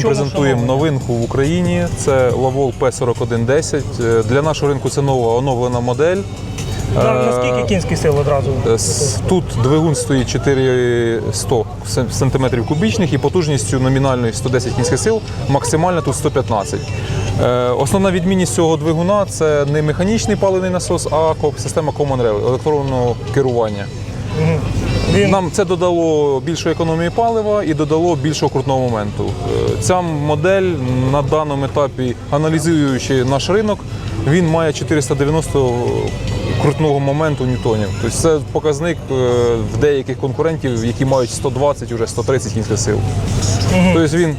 Сьогодні презентуємо новинку в Україні. Це Lavol P4110. Е, Для нашого ринку це нова оновлена модель. Е, наскільки кінських сил одразу? Е, Тут двигун стоїть 400 см кубічних і потужністю номінальної 110 кінських сил, максимальна тут 115. Е, Основна відмінність цього двигуна це не механічний паливний насос, а система Common Rail, електронного керування. Він Нам це додало більшої економії палива і додало більшого крутного моменту. Е, Ця модель на даному етапі, аналізуючи наш ринок, він має 490 крутного моменту ньютонів. Тобто це показник е, в деяких конкурентів, які мають 120, вже 130 кінських сил. Тобто він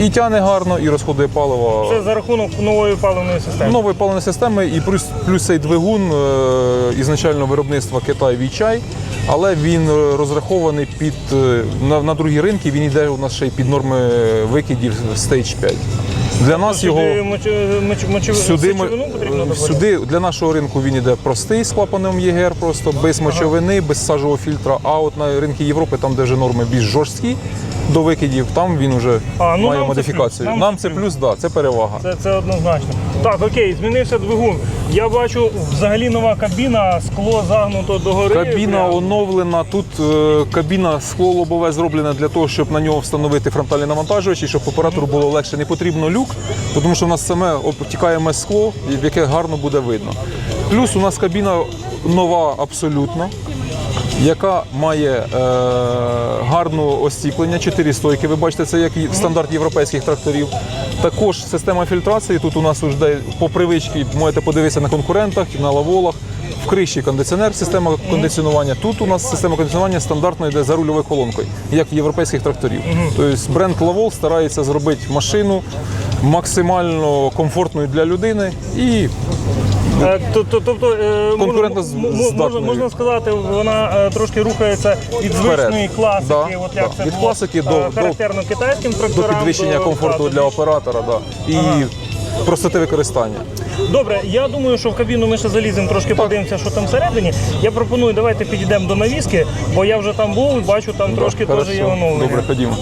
і тягне гарно, і розходує паливо. це за рахунок нової паливної системи. Нової паливної системи і плюс, плюс цей двигун е, ізначально виробництва Китай Вічай, але він е, розрахований під е, на, на другі ринки. Він йде у нас ще й під норми викидів Stage 5. Для нас його Сюди моч, мочу, моч, сюди, ми- додати? сюди для нашого ринку він іде простий з клапаном ЄГР, просто без мочовини, без сажового фільтра. А от на ринки Європи, там де вже норми більш жорсткі до викидів, там він вже А, ну, має нам це модифікацію. плюс, нам це це плюс, да, це перевага. Це, це однозначно. Так, окей, змінився двигун. Я бачу взагалі нова кабіна, скло загнуто догори. Кабіна Прям. оновлена. Тут е, кабіна скло лобове зроблена для того, щоб на нього встановити фронтальний навантажувач і щоб оператору було легше. Не потрібно люк, тому що в нас саме обтікаєме скло, в яке гарно буде видно. Плюс у нас кабіна нова абсолютно. Яка має е, гарну освітлення, чотири стойки. Ви бачите, це як стандарт європейських тракторів. Також система фільтрації. Тут у нас вже по привичці можете подивитися на конкурентах, на лаволах. В криші кондиціонер, система кондиціонування. Тут у нас система кондиціонування стандартно йде за рульовою колонкою, як в європейських тракторів. Тобто бренд Lavol старається зробити машину максимально комфортною для людини і Е, то- то- Тобто е, Конкурентно м- м- можна, здатною. можна сказати, вона е, трошки рухається від Вперед. звичної класики. Да, от як да. це Від було, класики е, до- характерно китайським до тракторам. підвищення до- комфорту да, для оператора да. і простоти використання. Добре, я думаю, що в кабіну ми ще заліземо, трошки подивимося, що там всередині. Я пропоную, давайте підійдемо до навіски, бо я вже там був, бачу, там трошки теж є Хорошо. оновлення. Добре, ходімо.